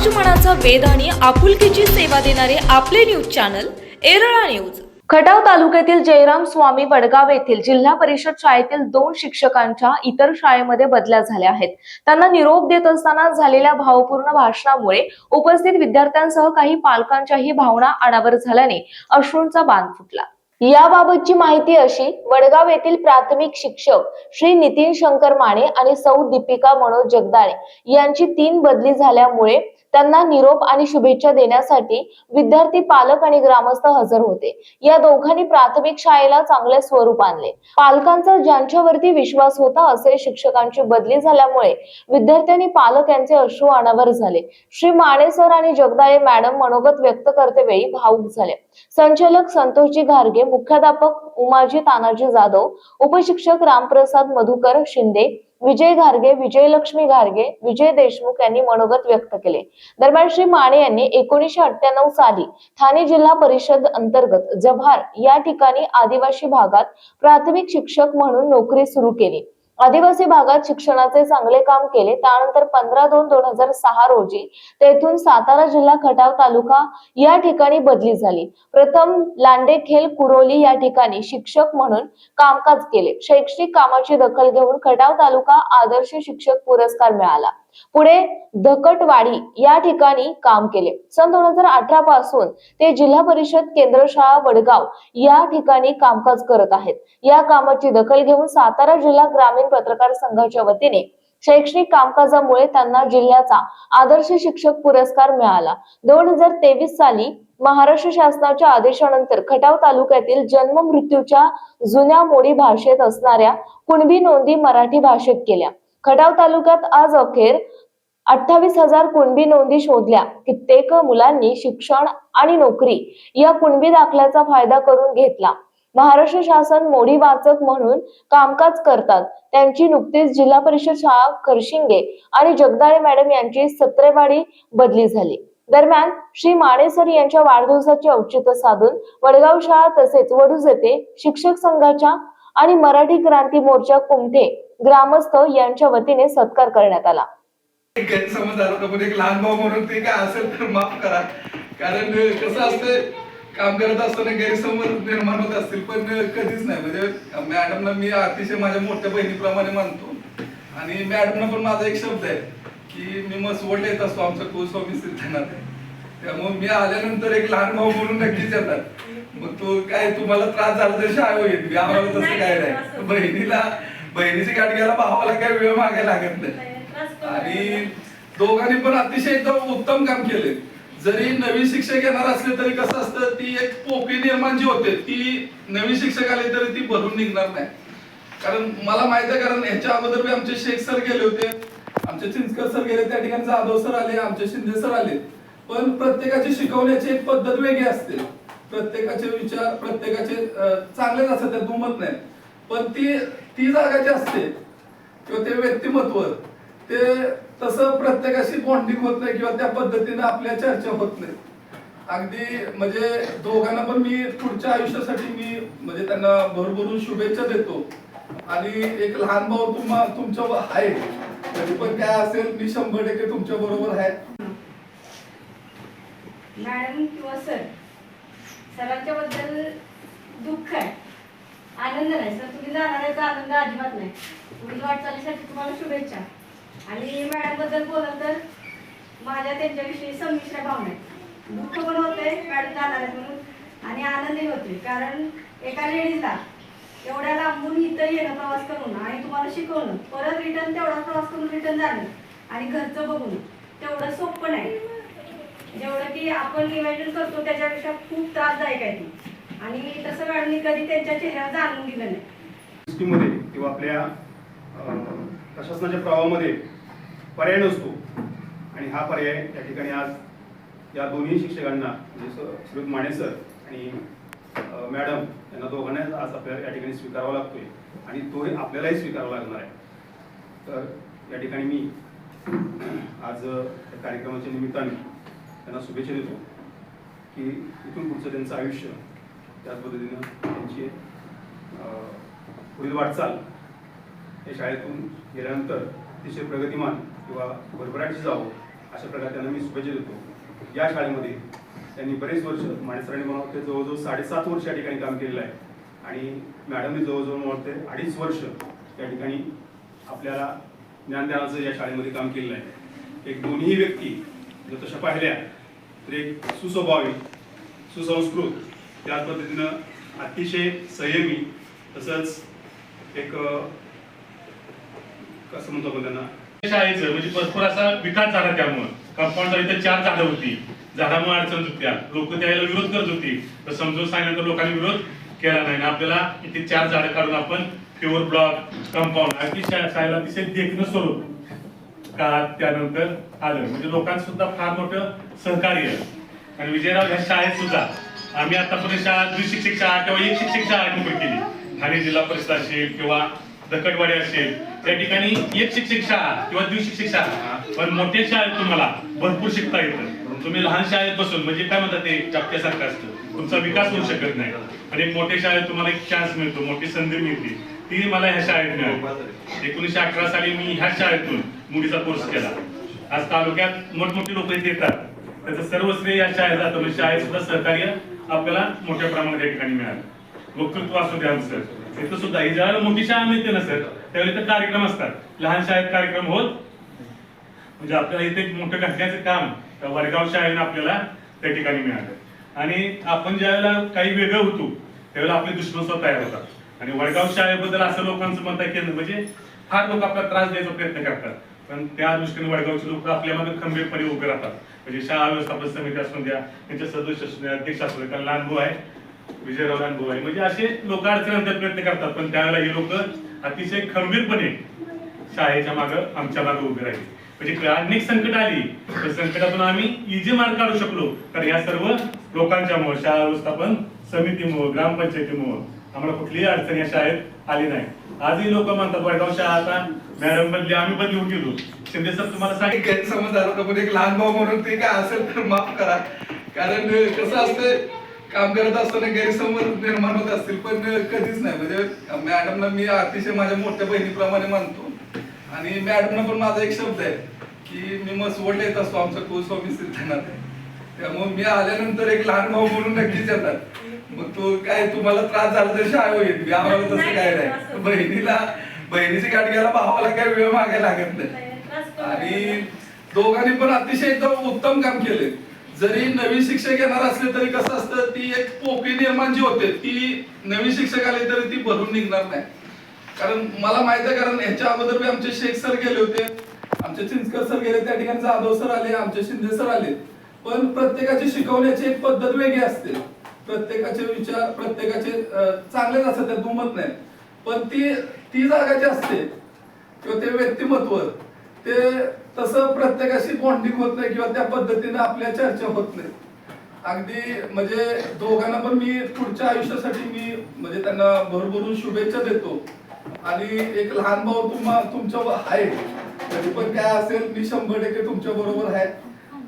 समाजमनाचा वेद आणि आपुलकीची सेवा देणारे आपले news channel Erala news. Khatav तालुक्यातील जयराम स्वामी वडगाव येथील जिल्हा परिषद शाळेतील दोन शिक्षकांच्या इतर शाळेमध्ये बदल्या झाल्या आहेत. त्यांना निरोप देत असताना झालेल्या भावपूर्ण भाषणामुळे उपस्थित विद्यार्थ्यांसह काही पालकांच्याही भावना अनावर झाल्याने अश्रूंचा बांध फुटला. याबाबतची माहिती अशी वडगाव येथील प्राथमिक शिक्षक श्री नितीन शंकर माने आणि सौ दीपिका मनोज जगदाळे यांची तीन बदली झाल्यामुळे त्यांना निरोप आणि शुभेच्छा देण्यासाठी विद्यार्थी पालक आणि ग्रामस्थ हजर होते. या दोघांनी प्राथमिक शाळेला चांगले स्वरूप आणले. पालकांचा ज्यांच्यावरती विश्वास होता असे शिक्षकांची बदली झाल्यामुळे विद्यार्थ्यांनी पालक यांचे अश्रू अनावर झाले. श्री माने सर आणि जगदाळे मॅडम मनोगत व्यक्त करतेवेळी भावुक झाले. संचालक संतोषजी घारगे मुख्याध्यापक उमाजी तानाजी जाधव उपशिक्षक रामप्रसाद मधुकर शिंदे विजय घारगे विजयलक्ष्मी घारगे विजय देशमुख यांनी मनोगत व्यक्त केले. दरम्यान श्री माने यांनी एकोणीसशे अठ्ठ्याण्णव साली ठाणे जिल्हा परिषद अंतर्गत जव्हार या ठिकाणी आदिवासी भागात प्राथमिक शिक्षक म्हणून नोकरी सुरू केली. आदिवासी भागात शिक्षणाचे चांगले काम केले. त्यानंतर पंधरा दोन दोन हजार सहा रोजी तेथून सातारा जिल्हा खटाव तालुका या ठिकाणी बदली झाली. प्रथम लांडेखेल कुरोली या ठिकाणी शिक्षक म्हणून कामकाज केले. शैक्षणिक कामाची दखल घेऊन खटाव तालुका आदर्श शिक्षक पुरस्कार मिळाला. पुढे धकटवाडी या ठिकाणी काम केले. सन दोन हजार अठरा पासून ते जिल्हा परिषद केंद्र शाळा वडगाव या ठिकाणी कामकाज करत आहेत. या कामाची दखल घेऊन सातारा जिल्हा ग्रामीण पत्रकार संघाच्या वतीने शैक्षणिक कामकाजामुळे त्यांना जिल्ह्याचा आदर्श शिक्षक पुरस्कार मिळाला. दोन हजार तेवीस साली महाराष्ट्र शासनाच्या आदेशानंतर खटाव तालुक्यातील जन्म मृत्यूच्या जुन्या मोडी भाषेत असणाऱ्या कुणबी नोंदी मराठी भाषेत केल्या. खटाव तालुक्यात आज अखेर अठ्ठावीस हजार कुणबी नोंदी शोधल्या. कित्येक मुलांनी शिक्षण आणि नोकरी या कुणबी दाखल्याचा फायदा करून घेतला. महाराष्ट्र शासन मोडी वाचक म्हणून कामकाज करतात. त्यांची नुकतीच जिल्हा परिषद शाळा खरशिंगे आणि जगदाळे मॅडम यांची सत्रेवाडी बदली झाली. दरम्यान श्री माणेसर यांच्या वाढदिवसाचे औचित्य साधून वडगाव शाळा तसेच वडूज येथे शिक्षक संघाच्या आणि मराठी क्रांती मोर्चा कुमठे ग्रामस्थ यांच्या वतीने सत्कार करण्यात आला. गैरसमज आला पण एक लहान भाऊ म्हणून ते काय असेल तर माफ करा. कारण कसं असतं काम करत असताना गैरसमज निर्माण होत असतील पण कधीच नाही. म्हणजे मॅडमना मी अतिशय माझ्या मोठ्या बहिणीप्रमाणे मानतो. आणि मॅडमना पण माझा एक शब्द आहे की मी मसवडला येत असतो आमचा कुलस्वामी सिद्धानाथ आहे त्यामुळे मी आल्यानंतर एक लहान भाऊ म्हणून नक्कीच येतात. मग तो काय तुम्हाला त्रास झाला तर शाळा मी आम्हाला तसं काय नाही बहिणीला बहिणीची गाठ घ्यायला भावाला काय वेळ मागायला लागत नाही. आणि दोघांनी पण अतिशय एकदम उत्तम काम केले. जरी नवीन शिक्षक येणार असले तरी कसं असतं ती एक पोकळी निर्माण जी होते ती नवीन शिक्षक आले तरी ती भरून निघणार नाही. कारण मला माहीत आहे कारण ह्याच्या अगोदर बी आमचे शेख सर गेले होते. आमचे चिंचकर सर गेले त्या ठिकाणी जाधव सर आले आमचे शिंदे सर आले. पण प्रत्येकाची शिकवण्याची एक पद्धत वेगळी असते. प्रत्येकाचे विचार प्रत्येकाचे चांगलेच असतात त्यात दुमत नाही पण ती ती जागा जी असते किंवा ते व्यक्तिमत्व ते तसं प्रत्येकाशी बॉन्डिंग होत नाही किंवा त्या पद्धतीने आपल्या चर्चा होत नाही. अगदी म्हणजे दोघांना पण मी पुढच्या आयुष्यासाठी मी म्हणजे त्यांना भरभरून शुभेच्छा देतो. आणि एक लहान भाऊ तुम्हा तुमच्या आहे. तरी पण काय असेल मी शंभर टक्के तुमच्या बरोबर आहे. मॅडम किंवा सर सरांच्या बद्दल दुःख आहे. आनंद नाही. सर तुम्ही जाणार याचा आनंद अजिबात नाही. पुढील वाटचालीसाठी तुम्हाला शुभेच्छा. आणि मॅडमबद्दल तर माझ्या त्यांच्याविषयी संमिश्र भावना आहेत. दुःख पण होते मॅडम जाणार आहेत म्हणून. आणि आनंदही होते कारण एका लेडीजला एवढ्या लांबून इथं येणं प्रवास करून आणि तुम्हाला शिकवणं परत रिटर्न तेवढा प्रवास करून रिटर्न जाणं आणि घरचं बघून तेवढं सोपं नाही. जेवढं की आपण इमॅजिन करतो त्याच्यापेक्षा खूप त्रासदायक आहे ती. आणि तसं मॅडमनी कधी त्यांच्या चेहऱ्यावर जाणून दिलं नाही. किंवा आपल्या प्रशासनाच्या प्रवाहामध्ये पर्याय नसतो. आणि हा पर्याय त्या ठिकाणी आज या दोन्ही शिक्षकांना म्हणजे श्रीयुत माने सर आणि मॅडम यांना दोघांना आज आपल्याला या ठिकाणी स्वीकारावा लागतोय. आणि तोही आपल्यालाही स्वीकारावा लागणार आहे. तर या ठिकाणी मी आज कार्यक्रमाच्या निमित्ताने त्यांना शुभेच्छा देतो की इथून पुढचं त्यांचं आयुष्य त्याच पद्धतीनं त्यांची पुढील वाटचाल या शाळेतून गेल्यानंतर अतिशय प्रगतिमान किंवा भरभराटची जावं अशा प्रकारे त्यांना मी शुभेच्छा देतो. या शाळेमध्ये त्यांनी बरेच वर्ष माणेसराणी मला वाटते जवळजवळ साडेसात वर्ष या ठिकाणी काम केलेलं आहे. आणि मॅडमने जवळजवळ मला वाटते अडीच वर्ष या ठिकाणी आपल्याला ज्ञानदानाचं या शाळेमध्ये काम केलेलं आहे. एक दोन्ही व्यक्ती जर तशा पाहिल्या सुस्वभावी सुसंस्कृत त्याच पद्धतीनं अतिशय संयमी तसंच एक कसं म्हणतो आपण त्यांना? शाळेचं म्हणजे भरपूर असा विकास झाला त्यामुळं. कंपाऊंड इथं चार झाडं होती. झाडामुळे अडचण होत्या लोक त्याला विरोध करत होती. तर समजून सांगितलं लोकांनी विरोध केला नाही. आणि आपल्याला इथे चार झाडं काढून आपण प्युअर ब्लॉक कंपाऊंड अतिशय शाळेला अतिशय देखणं स्वरूप. काळात त्यानंतर आलं. म्हणजे लोकांचं सुद्धा फार मोठं सहकार्य आणि विजयराव ह्या शाळेत सुद्धा. आम्ही आतापर्यंत शाळा द्विशिक्षक शाळा किंवा एक शिक्षक शाळा नोकरी केली. ठाणे जिल्हा परिषद असेल किंवा दकटवाडी असेल त्या ठिकाणी एक शिक्षक शाळा किंवा द्विशिक्षक शाळा. पण मोठ्या शाळेत तुम्हाला भरपूर शिकता येतं. तुम्ही लहान शाळेत बसून म्हणजे काय म्हणतात ते? चापट्यासारखं असतं. तुमचा विकास होऊ शकत नाही. आणि मोठ्या शाळेत तुम्हाला एक चान्स मिळतो मोठी संधी मिळते. ती मला ह्या शाळेत मिळाली. एकोणीसशे अकरा साली मी ह्या शाळेतून मुलीचा कोर्स केला. आज तालुक्यात मोठमोठी लोक इथे येतात. त्याचं सर्व श्रेय या शाळेत जातं. म्हणजे शाळेत सुद्धा सहकार्य आपल्याला मोठ्या प्रमाणात या ठिकाणी मिळालं. वक्तृत्व असू द्या सर इथं सुद्धा ही ज्यावेळेला मोठी शाळा मिळते ना सर त्यावेळी तर कार्यक्रम असतात. लहान शाळेत कार्यक्रम होत. म्हणजे आपल्याला इथे एक मोठं घडण्याचं काम त्या वडगाव शाळेनं आपल्याला त्या ठिकाणी मिळालं. आणि आपण ज्यावेळेला काही वेगळं होतो त्यावेळेला आपले दुश्मन स्वतः तयार होतात. आणि वडगाव शाळेबद्दल असं लोकांचं म्हणता केलं म्हणजे फार लोक आपल्याला त्रास द्यायचा प्रयत्न करतात. कारण त्या दृष्टीने वडगावचे लोक आपल्या मागे खंबीरपणे उभे राहतात. म्हणजे शाळा व्यवस्थापन समिती असून द्या त्यांचे सदस्य असू द्या अध्यक्ष असू द्या कारण लहान भाऊ आहे विजयराव लहान भाऊ आहे. म्हणजे असे लोक अडचण प्रयत्न करतात. पण त्यावेळेला हे लोक अतिशय खंबीरपणे शाळेच्या मागं आमच्या मागे उभे राहिले. म्हणजे अनेक संकट आली. तर संकटातून आम्ही इजी मार्ग काढू शकलो. तर या सर्व लोकांच्यामुळे शाळा व्यवस्थापन समितीमुळे ग्रामपंचायतीमुळे आम्हाला कुठलीही अडचण या शाळेत आली नाही. आजही लोक म्हणतात वडगाव शाळा आता मॅडम बदली आम्ही बदलून गेलो. शिंदे सर तुम्हाला सांगितलं. गैरसमज झाला होता पण एक लहान भाऊ म्हणून ते काय असेल तर माफ करा. कारण कसं असतं काम करत असताना गैरसमज निर्माण होत असतील पण कधीच नाही. म्हणजे मॅडमला मी अतिशय माझ्या मोठ्या बहिणीप्रमाणे मानतो. आणि मॅडमना पण माझा एक शब्द आहे की मी मसवडला येत असतो आमचा कुलस्वामी सिद्धनाथ आहे त्यामुळे मी आल्यानंतर एक लहान भाऊ म्हणून नक्कीच येतात. मग तो काय तुम्हाला त्रास झाला तर शाळा होईल आम्हाला तसं काय नाही बहिणीला बहिणीची गाठ घ्यायला भावाला काय वेळ मागायला लागत नाही. आणि दोघांनी पण अतिशय एकदम उत्तम काम केले. जरी नवीन शिक्षक येणार असले तरी कसं असतं ती एक पोकळी निर्माण जी होते ती नवीन शिक्षक आले तरी ती भरून निघणार नाही. कारण मला माहीत आहे कारण ह्याच्या अगोदर बी आमचे शेख सर गेले होते. आमचे चिंचकर सर गेले त्या ठिकाणी जाधव सर आले आमचे शिंदे सर आले. पण प्रत्येकाची शिकवण्याची एक पद्धत वेगळी असते. प्रत्येकाचे विचार प्रत्येकाचे चांगलेच असतात त्यात दुमत नाही. पण ती ती जागा जी असते किंवा ते व्यक्तिमत्व ते तसं प्रत्येकाशी बॉन्डिंग होत नाही किंवा त्या पद्धतीने आपल्या चर्चा होत नाही. अगदी म्हणजे दोघांना पण मी पुढच्या आयुष्यासाठी मी म्हणजे त्यांना भरभरून शुभेच्छा देतो. आणि एक लहान भाऊ तुम्हा तुमच्या आहे. तरी पण काय असेल मी शंभर टक्के तुमच्या बरोबर आहे.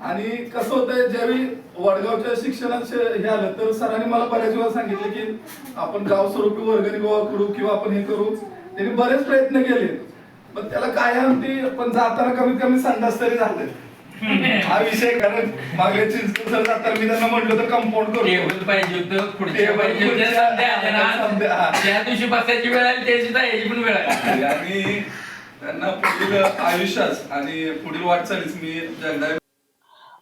आणि कसं होतंय ज्यावेळी वडगावच्या शिक्षणाचे हे आलं तर सरांनी मला बऱ्याच वेळा सांगितलं की आपण गाव स्वरूपी वर्गणी गोळा करू किंवा आपण हे करू त्यांनी बरेच प्रयत्न केले पण त्याला कायम ती पण जाताना कमीत कमी संडास तरी झालं हा विषय कारण मागे चिंचकर जाताना मी त्यांना म्हटलं तर कंपाऊंड करू टेबल पाहिजे होतं खुर्च्या पाहिजे होत्या खुर्च्या, संध्या आल्या ना. संध्या, हा. त्या दिवशी बसायची वेळ आली त्याची तर याची पण वेळ आली आणि त्यांना पुढील आयुष्यात आणि पुढील वाटचालीस मी जगदाय